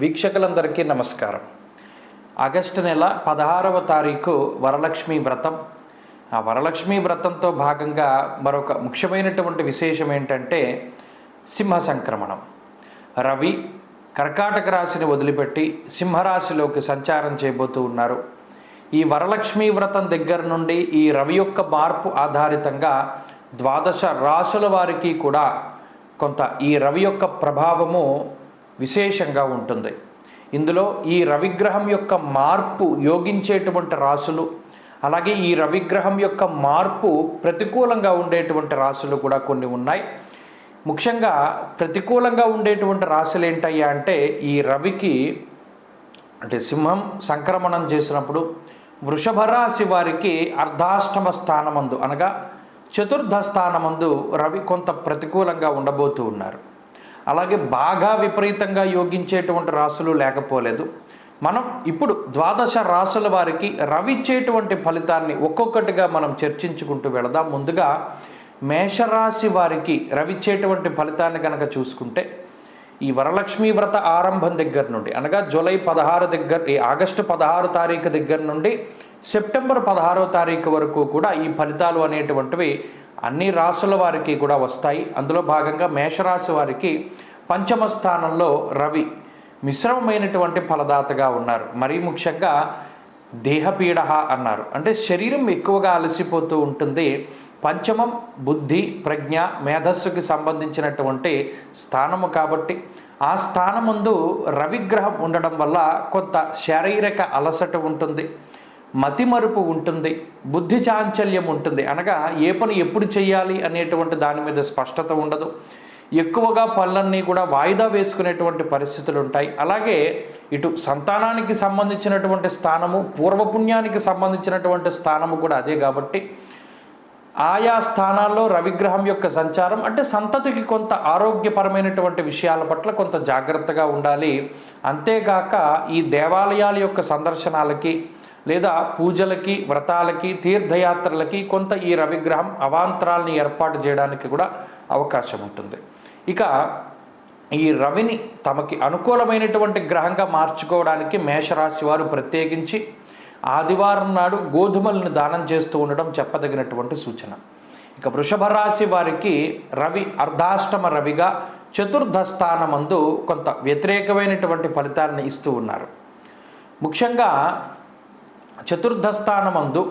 వీక్షకులందరికీ నమస్కారం. ఆగస్టు నెల పదహారవ తారీఖు వరలక్ష్మి వ్రతం. ఆ వరలక్ష్మి వ్రతంతో భాగంగా మరొక ముఖ్యమైనటువంటి విశేషం ఏంటంటే సింహ సంక్రమణం రవి కర్కాటక రాశిని వదిలిపెట్టి సింహరాశిలోకి సంచారం చేయబోతూ ఉన్నారు. ఈ వరలక్ష్మి వ్రతం దగ్గర నుండి ఈ రవి యొక్క మార్పు ఆధారితంగా ద్వాదశ రాశుల వారికి కూడా కొంత ఈ రవి యొక్క ప్రభావము విశేషంగా ఉంటుంది. ఇందులో ఈ రవిగ్రహం యొక్క మార్పు యోగించేటువంటి రాశులు అలాగే ఈ రవిగ్రహం యొక్క మార్పు ప్రతికూలంగా ఉండేటువంటి రాశులు కూడా కొన్ని ఉన్నాయి. ముఖ్యంగా ప్రతికూలంగా ఉండేటువంటి రాశులు ఏంటయ్యా అంటే ఈ రవికి అంటే సింహం సంక్రమణం చేసినప్పుడు వృషభ రాశి వారికి అర్ధాష్టమ స్థానమందు అనగా చతుర్థ స్థానమందు రవి కొంత ప్రతికూలంగా ఉండబోతూ ఉన్నారు. అలాగే బాగా విపరీతంగా యోగించేటువంటి రాసులు లేకపోలేదు. మనం ఇప్పుడు ద్వాదశ రాశుల వారికి రవిచ్చేటువంటి ఫలితాన్ని ఒక్కొక్కటిగా మనం చర్చించుకుంటూ వెళదాం. ముందుగా మేషరాశి వారికి రవిచ్చేటువంటి ఫలితాన్ని కనుక చూసుకుంటే ఈ వరలక్ష్మి వ్రత ఆరంభం దగ్గర నుండి అనగా జూలై పదహారు దగ్గర ఈ ఆగస్టు పదహారు తారీఖు దగ్గర నుండి సెప్టెంబర్ పదహారో తారీఖు వరకు కూడా ఈ ఫలితాలు అనేటువంటివి అన్ని రాసుల వారికి కూడా వస్తాయి. అందులో భాగంగా మేషరాశి వారికి పంచమ స్థానంలో రవి మిశ్రమమైనటువంటి ఫలదాతగా ఉన్నారు. మరీ ముఖ్యంగా దేహపీడ అన్నారు. అంటే శరీరం ఎక్కువగా అలసిపోతూ ఉంటుంది. పంచమం బుద్ధి ప్రజ్ఞ మేధస్సుకి సంబంధించినటువంటి స్థానము కాబట్టి ఆ స్థానముందు రవిగ్రహం ఉండడం వల్ల కొంత శారీరక అలసట ఉంటుంది. మతిమరుపు ఉంటుంది బుద్ధి చాంచల్యం ఉంటుంది. అనగా ఏ పని ఎప్పుడు చేయాలి అనేటువంటి దాని మీద స్పష్టత ఉండదు. ఎక్కువగా పనులన్నీ కూడా వాయిదా వేసుకునేటువంటి పరిస్థితులు ఉంటాయి. అలాగే ఇటు సంతానానికి సంబంధించినటువంటి స్థానము పూర్వపుణ్యానికి సంబంధించినటువంటి స్థానము కూడా అదే కాబట్టి ఆయా స్థానాల్లో రవిగ్రహం యొక్క సంచారం అంటే సంతతికి కొంత ఆరోగ్యపరమైనటువంటి విషయాల పట్ల కొంత జాగ్రత్తగా ఉండాలి. అంతేగాక ఈ దేవాలయాల యొక్క సందర్శనాలకి లేదా పూజలకి వ్రతాలకి తీర్థయాత్రలకి కొంత ఈ రవిగ్రహం అవాంతరాల్ని ఏర్పాటు చేయడానికి కూడా అవకాశం ఉంటుంది. ఇక ఈ రవిని తమకి అనుకూలమైనటువంటి గ్రహంగా మార్చుకోవడానికి మేషరాశి వారు ప్రత్యేకించి ఆదివారం నాడు గోధుమలను దానం చేస్తూ ఉండడం చెప్పదగినటువంటి సూచన. ఇక వృషభ రాశి వారికి రవి అర్ధాష్టమ రవిగా చతుర్థ స్థానమందు కొంత వ్యతిరేకమైనటువంటి ఫలితాన్ని ఇస్తూ ఉన్నారు. ముఖ్యంగా చతుర్థ స్థానమందు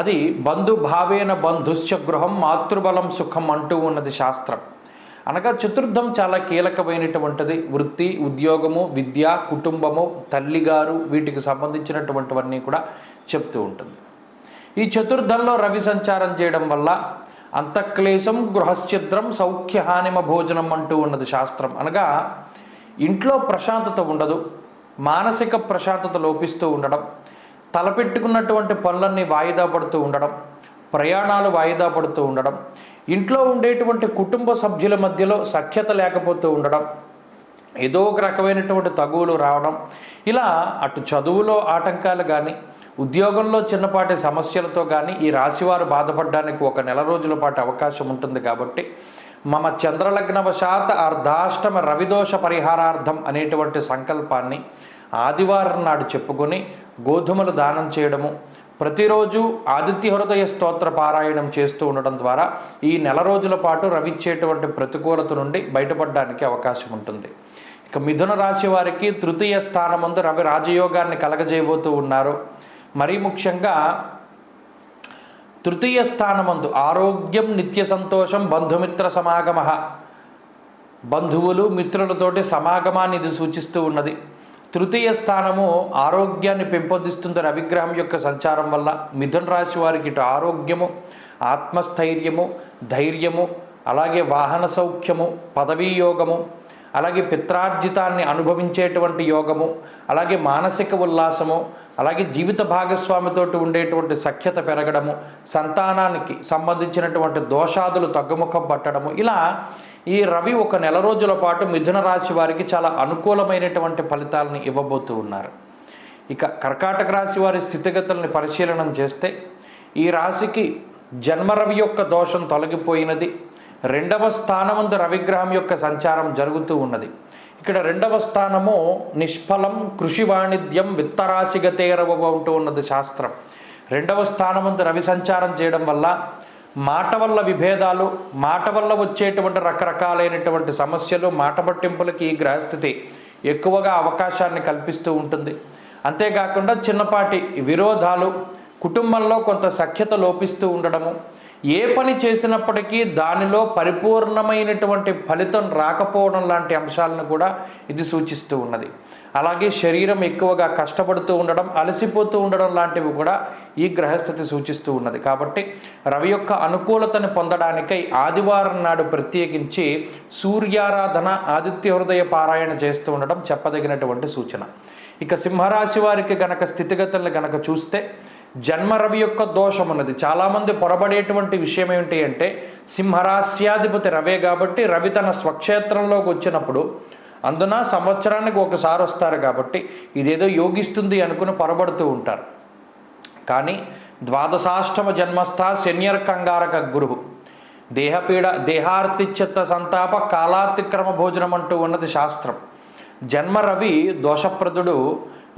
అది బంధుభావేన బంధుశ్చ గృహం మాతృబలం సుఖం అంటూ ఉన్నది శాస్త్రం. అనగా చతుర్థం చాలా కీలకమైనటువంటిది. వృత్తి ఉద్యోగము విద్య కుటుంబము తల్లిగారు వీటికి సంబంధించినటువంటివన్నీ కూడా చెప్తూ ఉంటుంది. ఈ చతుర్థంలో రవి సంచారం చేయడం వల్ల అంతఃక్లేశం గృహశ్చిద్రం సౌఖ్యహానిమ భోజనం అంటూ ఉన్నది శాస్త్రం. అనగా ఇంట్లో ప్రశాంతత ఉండదు మానసిక ప్రశాంతత లోపిస్తూ ఉండడం తలపెట్టుకున్నటువంటి పనులన్నీ వాయిదా పడుతూ ఉండడం ప్రయాణాలు వాయిదా పడుతూ ఉండడం ఇంట్లో ఉండేటువంటి కుటుంబ సభ్యుల మధ్యలో సఖ్యత లేకపోతూ ఉండడం ఏదో ఒక రకమైనటువంటి తగువులు రావడం ఇలా అటు చదువులో ఆటంకాలు కానీ ఉద్యోగంలో చిన్నపాటి సమస్యలతో కానీ ఈ రాశివారు బాధపడడానికి ఒక నెల రోజుల పాటు అవకాశం ఉంటుంది కాబట్టి మమ చంద్రలగ్నవశాత అర్ధాష్టమ రవిదోష పరిహారార్థం అనేటువంటి సంకల్పాన్ని ఆదివారం నాడు చెప్పుకొని గోధుమలు దానం చేయడము ప్రతిరోజు ఆదిత్య హృదయ స్తోత్ర పారాయణం చేస్తూ ఉండడం ద్వారా ఈ నెల రోజుల పాటు రవిచ్చేటువంటి ప్రతికూలత నుండి బయటపడడానికి అవకాశం ఉంటుంది. ఇక మిథున రాశి వారికి తృతీయ స్థానమందు రవి రాజయోగాన్ని కలగజేయబోతూ ఉన్నారు. మరీ ముఖ్యంగా తృతీయ స్థానమందు ఆరోగ్యం నిత్య సంతోషం బంధుమిత్ర సమాగమ బంధువులు మిత్రులతోటి సమాగమాన్ని ఇది సూచిస్తూ ఉన్నది. తృతీయ స్థానము ఆరోగ్యాన్ని పెంపొందిస్తుంది రవిగ్రహం యొక్క సంచారం వల్ల మిథున రాశి వారికి ఇటు ఆరోగ్యము ఆత్మస్థైర్యము ధైర్యము అలాగే వాహన సౌఖ్యము పదవీ యోగము అలాగే పిత్రార్జితాన్ని అనుభవించేటువంటి యోగము అలాగే మానసిక ఉల్లాసము అలాగే జీవిత భాగస్వామితోటి ఉండేటువంటి సఖ్యత పెరగడము సంతానానికి సంబంధించినటువంటి దోషాదులు తగ్గుముఖం పట్టడము ఇలా ఈ రవి ఒక నెల రోజుల పాటు మిథున రాశి వారికి చాలా అనుకూలమైనటువంటి ఫలితాలను ఇవ్వబోతూ ఉన్నారు. ఇక కర్కాటక రాశి వారి స్థితిగతుల్ని పరిశీలనం చేస్తే ఈ రాశికి జన్మరవి యొక్క దోషం తొలగిపోయినది. రెండవ స్థానమందు రవిగ్రహం యొక్క సంచారం జరుగుతూ ఉన్నది. ఇక్కడ రెండవ స్థానము నిష్ఫలం కృషి వాణిజ్యం విత్తరాశిగతేరవ అంటూ ఉన్నది శాస్త్రం. రెండవ స్థానమందు రవి సంచారం చేయడం వల్ల మాట వల్ల విభేదాలు మాట వల్ల వచ్చేటువంటి రకరకాలైనటువంటి సమస్యలు మాట పట్టింపులకి ఈ గ్రహస్థితి ఎక్కువగా అవకాశాన్ని కల్పిస్తూ ఉంటుంది. అంతేకాకుండా చిన్నపాటి విరోధాలు కుటుంబంలో కొంత సఖ్యత లోపిస్తూ ఉండడము ఏ పని చేసినప్పటికీ దానిలో పరిపూర్ణమైనటువంటి ఫలితం రాకపోవడం లాంటి అంశాలను కూడా ఇది సూచిస్తూ ఉన్నది. అలాగే శరీరం ఎక్కువగా కష్టపడుతూ ఉండడం అలసిపోతూ ఉండడం లాంటివి కూడా ఈ గ్రహస్థితి సూచిస్తూ ఉన్నది. కాబట్టి రవి యొక్క అనుకూలతను పొందడానికై ఆదివారం నాడు ప్రత్యేకించి సూర్యారాధన ఆదిత్య హృదయ పారాయణ చేస్తూ ఉండడం చెప్పదగినటువంటి సూచన. ఇక సింహరాశి వారికి గనక స్థితిగతులను గనక చూస్తే జన్మ రవి యొక్క దోషం ఉన్నది. చాలామంది పొరబడేటువంటి విషయం ఏమిటి అంటే సింహరాశ్యాధిపతి రవే కాబట్టి రవి తన స్వక్షేత్రంలోకి వచ్చినప్పుడు అందున సంవత్సరానికి ఒకసారి వస్తారు కాబట్టి ఇదేదో యోగిస్తుంది అనుకుని పొరబడుతూ ఉంటారు. కానీ ద్వాదశాష్టమ జన్మస్థ శన్యర్ కంగారక గురువు. దేహపీడ దేహార్తిచ్యత్త సంతాప కాలాతిక్రమ భోజనం అంటూ ఉన్నది శాస్త్రం. జన్మ రవి దోషప్రదుడు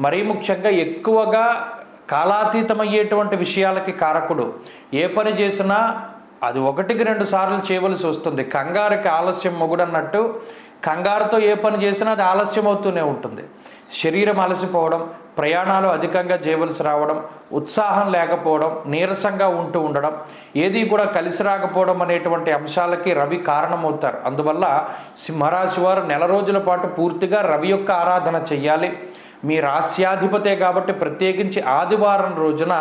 మరీ ముఖ్యంగా ఎక్కువగా కాలాతీతమయ్యేటువంటి విషయాలకి కారకుడు. ఏ పని చేసినా అది ఒకటికి రెండు సార్లు చేయవలసి వస్తుంది. కంగారుకి ఆలస్యం మొగుడన్నట్టు కంగారుతో ఏ పని చేసినా అది ఆలస్యం అవుతూనే ఉంటుంది. శరీరం అలసిపోవడం ప్రయాణాలు అధికంగా చేయవలసి రావడం ఉత్సాహం లేకపోవడం నీరసంగా ఉంటూ ఉండడం ఏది కూడా కలిసి రాకపోవడం అనేటువంటి అంశాలకి రవి కారణమవుతారు. అందువల్ల సింహరాశి వారు నెల రోజుల పాటు పూర్తిగా రవి యొక్క ఆరాధన చెయ్యాలి. మీ రాస్యాధిపతే కాబట్టి ప్రత్యేకించి ఆదివారం రోజున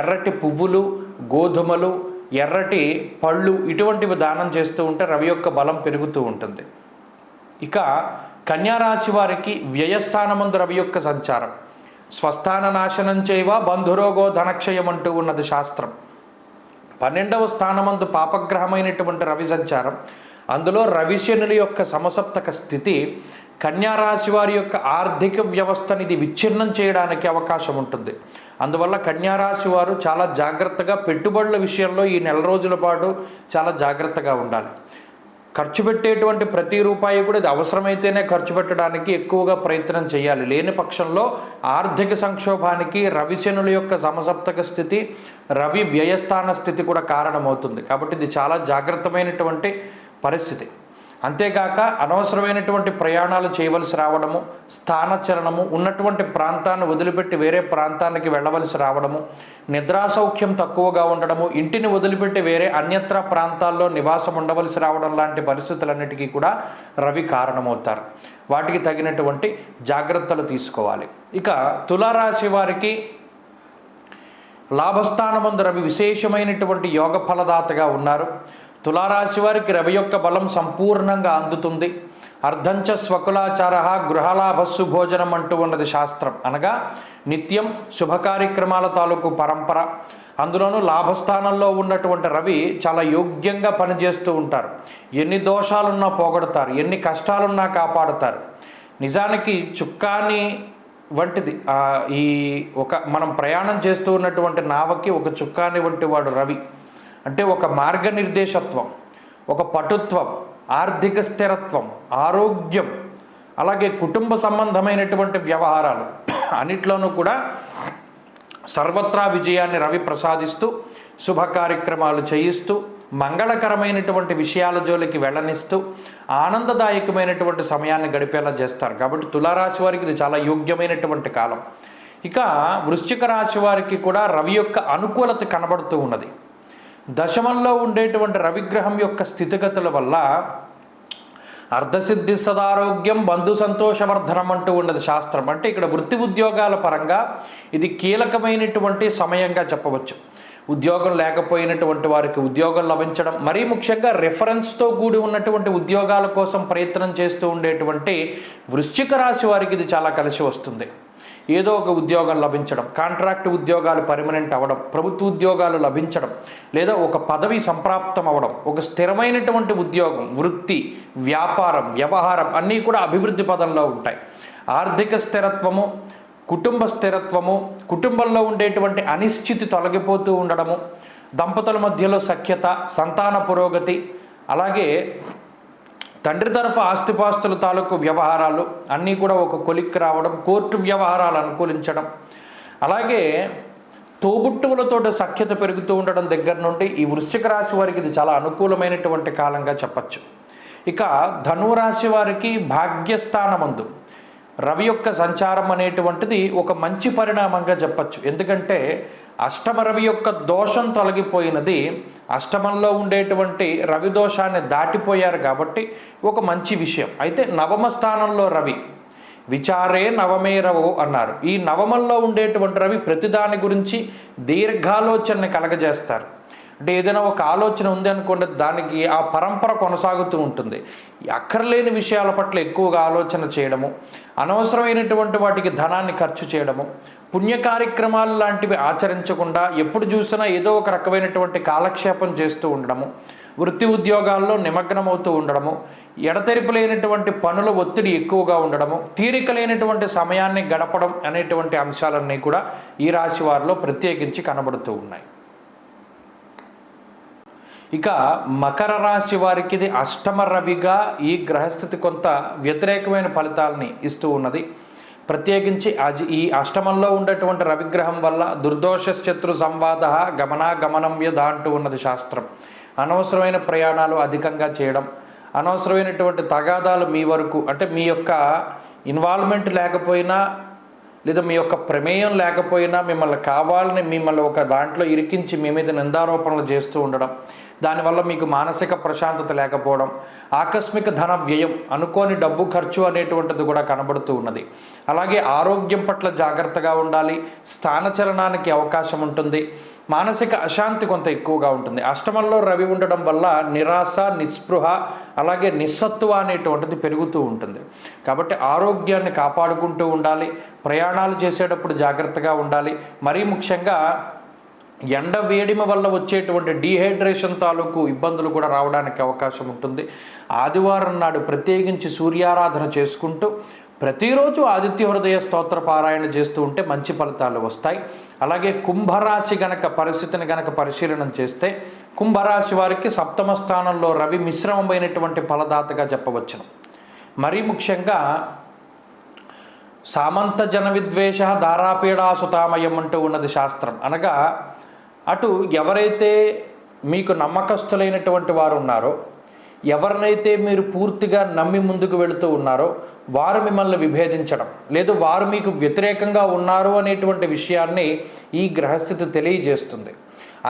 ఎర్రటి పువ్వులు గోధుమలు ఎర్రటి పళ్ళు ఇటువంటివి దానం చేస్తూ ఉంటే రవి యొక్క బలం పెరుగుతూ ఉంటుంది. ఇక కన్యారాశి వారికి వ్యయస్థానమందు రవి యొక్క సంచారం. స్వస్థాన నాశనం చేయవ బంధురోగో ధనక్షయం అంటూ ఉన్నది శాస్త్రం. పన్నెండవ స్థానమందు పాపగ్రహమైనటువంటి రవి సంచారం. అందులో రవిశనుల యొక్క సమసప్తక స్థితి కన్యారాశి వారి యొక్క ఆర్థిక వ్యవస్థని ఇది విచ్ఛిన్నం చేయడానికి అవకాశం ఉంటుంది అందువల్ల కన్యారాశి వారు చాలా జాగ్రత్తగా పెట్టుబడుల విషయంలో ఈ నెల రోజుల పాటు చాలా జాగ్రత్తగా ఉండాలి. ఖర్చు పెట్టేటువంటి ప్రతి రూపాయి కూడా ఇది అవసరమైతేనే ఖర్చు పెట్టడానికి ఎక్కువగా ప్రయత్నం చేయాలి. లేని పక్షంలో ఆర్థిక సంక్షోభానికి రవిశనుల యొక్క సమసప్తక స్థితి రవి వ్యయస్థాన స్థితి కూడా కారణమవుతుంది. కాబట్టి ఇది చాలా జాగ్రత్తమైనటువంటి పరిస్థితి. అంతేకాక అనవసరమైనటువంటి ప్రయాణాలు చేయవలసి రావడము స్థానచలనము ఉన్నటువంటి ప్రాంతాన్ని వదిలిపెట్టి వేరే ప్రాంతానికి వెళ్ళవలసి రావడము నిద్రాసౌఖ్యం తక్కువగా ఉండడము ఇంటిని వదిలిపెట్టి వేరే అన్యత్ర ప్రాంతాల్లో నివాసం ఉండవలసి రావడం లాంటి పరిస్థితులన్నిటికీ కూడా రవి కారణమవుతారు. వాటికి తగినటువంటి జాగ్రత్తలు తీసుకోవాలి. ఇక తులారాశి వారికి లాభస్థానమందు రవి విశేషమైనటువంటి యోగ ఫలదాతగా ఉన్నారు. తులారాశి వారికి రవి యొక్క బలం సంపూర్ణంగా అందుతుంది. అర్ధంచ స్వకులాచార గృహలాభస్సు భోజనం అంటూ ఉన్నది శాస్త్రం. అనగా నిత్యం శుభ కార్యక్రమాల తాలూకు పరంపర. అందులోనూ లాభస్థానంలో ఉన్నటువంటి రవి చాలా యోగ్యంగా పనిచేస్తూ ఉంటారు. ఎన్ని దోషాలున్నా పోగొడతారు ఎన్ని కష్టాలున్నా కాపాడుతారు. నిజానికి చుక్కాని వంటిది. ఈ ఒక మనం ప్రయాణం చేస్తూ ఉన్నటువంటి నావకి ఒక చుక్కాని వంటి వాడు రవి. అంటే ఒక మార్గనిర్దేశత్వం ఒక పటుత్వం ఆర్థిక స్థిరత్వం ఆరోగ్యం అలాగే కుటుంబ సంబంధమైనటువంటి వ్యవహారాలు. అన్నిట్లోనూ కూడా సర్వత్రా విజయాన్ని రవి ప్రసాదిస్తూ శుభ కార్యక్రమాలు చేయిస్తూ మంగళకరమైనటువంటి విషయాల జోలికి వెళ్ళనిస్తూ ఆనందదాయకమైనటువంటి సమయాన్ని గడిపేలా చేస్తారు. కాబట్టి తులారాశి వారికి ఇది చాలా యోగ్యమైనటువంటి కాలం. ఇక వృశ్చిక రాశి వారికి కూడా రవి యొక్క అనుకూలత కనబడుతూ ఉన్నది. దశమంలో ఉండేటువంటి రవిగ్రహం యొక్క స్థితిగతుల వల్ల అర్ధసిద్ధి సదారోగ్యం బంధు సంతోషవర్ధనం అంటూ ఉన్నది శాస్త్రం. అంటే ఇక్కడ వృత్తి ఉద్యోగాల పరంగా ఇది కీలకమైనటువంటి సమయంగా చెప్పవచ్చు. ఉద్యోగం లేకపోయినటువంటి వారికి ఉద్యోగం లభించడం మరీ ముఖ్యంగా రెఫరెన్స్తో కూడి ఉన్నటువంటి ఉద్యోగాల కోసం ప్రయత్నం చేస్తూ ఉండేటువంటి వృశ్చిక రాశి వారికి ఇది చాలా కలిసి వస్తుంది. ఏదో ఒక ఉద్యోగం లభించడం కాంట్రాక్ట్ ఉద్యోగాలు పర్మనెంట్ అవ్వడం ప్రభుత్వ ఉద్యోగాలు లభించడం లేదా ఒక పదవి సంప్రాప్తం అవ్వడం ఒక స్థిరమైనటువంటి ఉద్యోగం వృత్తి వ్యాపారం వ్యవహారం అన్నీ కూడా అభివృద్ధి పదంలో ఉంటాయి. ఆర్థిక స్థిరత్వము కుటుంబ స్థిరత్వము కుటుంబంలో ఉండేటువంటి అనిశ్చితి తొలగిపోతూ ఉండడము దంపతుల మధ్యలో సఖ్యత సంతాన పురోగతి అలాగే తండ్రి తరఫు ఆస్తిపాస్తుల తాలూకు వ్యవహారాలు అన్నీ కూడా ఒక కొలిక్కి రావడం కోర్టు వ్యవహారాలు అనుకూలించడం. అలాగే తోబుట్టువులతో సఖ్యత పెరుగుతూ ఉండడం దగ్గర నుండి ఈ వృశ్చిక రాశి వారికి ఇది చాలా అనుకూలమైనటువంటి కాలంగా చెప్పచ్చు. ఇక ధనురాశి వారికి భాగ్యస్థానమందు. రవి యొక్క సంచారం అనేటువంటిది ఒక మంచి పరిణామంగా చెప్పచ్చు. ఎందుకంటే అష్టమ రవి యొక్క దోషం తొలగిపోయినది అష్టమంలో ఉండేటువంటి రవి దోషాన్ని దాటిపోయారు కాబట్టి ఒక మంచి విషయం. అయితే నవమ స్థానంలో రవి విచారే నవమే రవో అన్నారు. ఈ నవమంలో ఉండేటువంటి రవి ప్రతిదాని గురించి దీర్ఘాలోచనని కలగజేస్తారు. అంటే ఏదైనా ఒక ఆలోచన ఉంది అనుకోండి దానికి ఆ పరంపర కొనసాగుతూ ఉంటుంది. అక్కర్లేని విషయాల పట్ల ఎక్కువగా ఆలోచన చేయడము అనవసరమైనటువంటి వాటికి ధనాన్ని ఖర్చు చేయడము పుణ్య కార్యక్రమాలు లాంటివి ఆచరించకుండా ఎప్పుడు చూసినా ఏదో ఒక రకమైనటువంటి కాలక్షేపం చేస్తూ ఉండడము వృత్తి ఉద్యోగాల్లో నిమగ్నమవుతూ ఉండడము ఎడతెరిపి లేనటువంటి పనుల ఒత్తిడి ఎక్కువగా ఉండడము తీరిక లేనటువంటి సమయాన్ని గడపడం అనేటువంటి అంశాలన్నీ కూడా ఈ రాశి వారిలో ప్రత్యేకించి కనబడుతూ ఉన్నాయి. ఇక మకర రాశి వారికి ఇది అష్టమ రవిగా ఈ గ్రహస్థితి కొంత వ్యతిరేకమైన ఫలితాలని ఇస్తూ ఉన్నది. ప్రత్యేకించి అజి ఈ అష్టమంలో ఉండేటువంటి రవిగ్రహం వల్ల దుర్దోష శత్రు సంవాద గమనాగమనం యథ అంటూ ఉన్నది శాస్త్రం. అనవసరమైన ప్రయాణాలు అధికంగా చేయడం అనవసరమైనటువంటి తగాదాలు మీ వరకు అంటే మీ యొక్క ఇన్వాల్వ్మెంట్ లేకపోయినా లేదా మీ యొక్క ప్రమేయం లేకపోయినా మిమ్మల్ని కావాలని మిమ్మల్ని ఒక దాంట్లో ఇరికించి మీ మీద నిందారోపణలు చేస్తూ ఉండడం దానివల్ల మీకు మానసిక ప్రశాంతత లేకపోవడం ఆకస్మిక ధన వ్యయం అనుకోని డబ్బు ఖర్చు అనేటువంటిది కూడా కనబడుతూ ఉన్నది. అలాగే ఆరోగ్యం పట్ల జాగ్రత్తగా ఉండాలి స్థానచలనానికి అవకాశం ఉంటుంది మానసిక అశాంతి కొంత ఎక్కువగా ఉంటుంది. అష్టమంలో రవి ఉండడం వల్ల నిరాశ నిస్పృహ అలాగే నిస్సత్వ అనేటువంటిది పెరుగుతూ ఉంటుంది. కాబట్టి ఆరోగ్యాన్ని కాపాడుకుంటూ ఉండాలి ప్రయాణాలు చేసేటప్పుడు జాగ్రత్తగా ఉండాలి. మరీ ముఖ్యంగా ఎండ వేడిమ వల్ల వచ్చేటువంటి డీహైడ్రేషన్ తాలూకు ఇబ్బందులు కూడా రావడానికి అవకాశం ఉంటుంది. ఆదివారం నాడు ప్రత్యేకించి సూర్యారాధన చేసుకుంటూ ప్రతిరోజు ఆదిత్య హృదయ స్తోత్ర పారాయణ చేస్తూ ఉంటే మంచి ఫలితాలు వస్తాయి. అలాగే కుంభరాశి గనక పరిస్థితిని గనక పరిశీలన చేస్తే కుంభరాశి వారికి సప్తమ స్థానంలో రవి మిశ్రమమైనటువంటి ఫలదాతగా చెప్పవచ్చును. మరీ ముఖ్యంగా సామంత జన విద్వేష దారాపీడాసుతామయం అంటూ ఉన్నది శాస్త్రం. అనగా అటు ఎవరైతే మీకు నమ్మకస్తులైనటువంటి వారు ఉన్నారో ఎవరినైతే మీరు పూర్తిగా నమ్మి ముందుకు వెళుతూ ఉన్నారో వారు మిమ్మల్ని విభేదించడం లేదు వారు మీకు వ్యతిరేకంగా ఉన్నారు అనేటువంటి విషయాన్ని ఈ గ్రహస్థితి తెలియజేస్తుంది.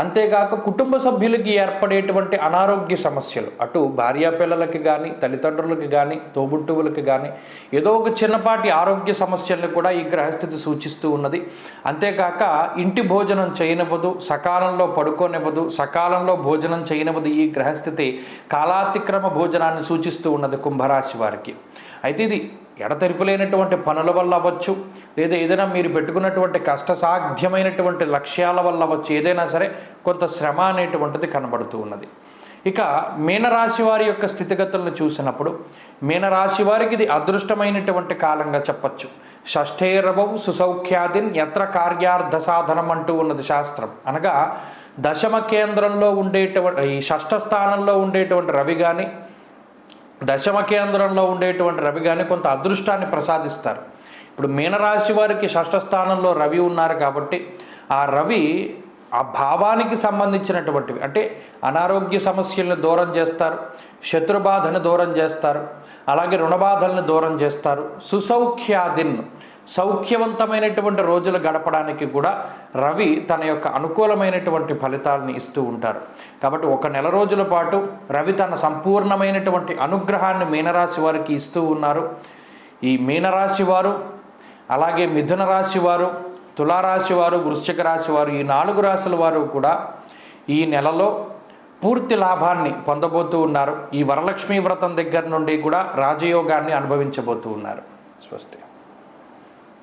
అంతేగాక కుటుంబ సభ్యులకి ఏర్పడేటువంటి అనారోగ్య సమస్యలు. అటు భార్యాపిల్లలకి కానీ తల్లిదండ్రులకి కానీ తోబుట్టువులకి కానీ ఏదో ఒక చిన్నపాటి ఆరోగ్య సమస్యల్ని కూడా ఈ గ్రహస్థితి సూచిస్తూ ఉన్నది. అంతేకాక ఇంటి భోజనం చేయనివ్వదు సకాలంలో పడుకోనివ్వదు సకాలంలో భోజనం చేయనివ్వదు ఈ గ్రహస్థితి కాలాతిక్రమ భోజనాన్ని సూచిస్తూ ఉన్నది కుంభరాశి వారికి. అయితే ఇది ఎడతెరిపిలేనటువంటి పనుల వల్ల అవ్వచ్చు లేదా ఏదైనా మీరు పెట్టుకున్నటువంటి కష్టసాధ్యమైనటువంటి లక్ష్యాల వల్ల అవ్వచ్చు ఏదైనా సరే కొంత శ్రమ అనేటువంటిది కనబడుతూ ఉన్నది. ఇక మీనరాశి వారి యొక్క స్థితిగతులను చూసినప్పుడు మీనరాశి వారికి ఇది అదృష్టమైనటువంటి కాలంగా చెప్పచ్చు. షష్ఠేరవం సుసౌఖ్యాదిన్ యత్ర కార్యార్థ సాధనం అంటూ ఉన్నది శాస్త్రం. అనగా దశమ కేంద్రంలో ఉండేటువంటి ఈ షష్ఠ స్థానంలో ఉండేటువంటి రవి కానీ దశమ కేంద్రంలో ఉండేటువంటి రవి కానీ కొంత అదృష్టాన్ని ప్రసాదిస్తారు. ఇప్పుడు మీనరాశి వారికి షష్ఠ స్థానంలో రవి ఉన్నారు కాబట్టి ఆ రవి ఆ భావానికి సంబంధించినటువంటివి. అంటే అనారోగ్య సమస్యలను దూరం చేస్తారు శత్రుబాధను దూరం చేస్తారు అలాగే రుణబాధలను దూరం చేస్తారు. సుసౌఖ్యాదిన్ సౌఖ్యవంతమైనటువంటి రోజులు గడపడానికి కూడా రవి తన యొక్క అనుకూలమైనటువంటి ఫలితాలని ఇస్తూ ఉంటారు. కాబట్టి ఒక నెల రోజుల పాటు రవి తన సంపూర్ణమైనటువంటి అనుగ్రహాన్ని మీనరాశి వారికి ఇస్తూ ఉన్నారు. ఈ మీనరాశి వారు అలాగే మిథున రాశి వారు తులారాశి వారు వృశ్చిక రాశి వారు ఈ నాలుగు రాశుల వారు కూడా ఈ నెలలో పూర్తి లాభాన్ని పొందబోతూ ఉన్నారు. ఈ వరలక్ష్మీ వ్రతం దగ్గర నుండి కూడా రాజయోగాన్ని అనుభవించబోతూ ఉన్నారు. స్వస్తి.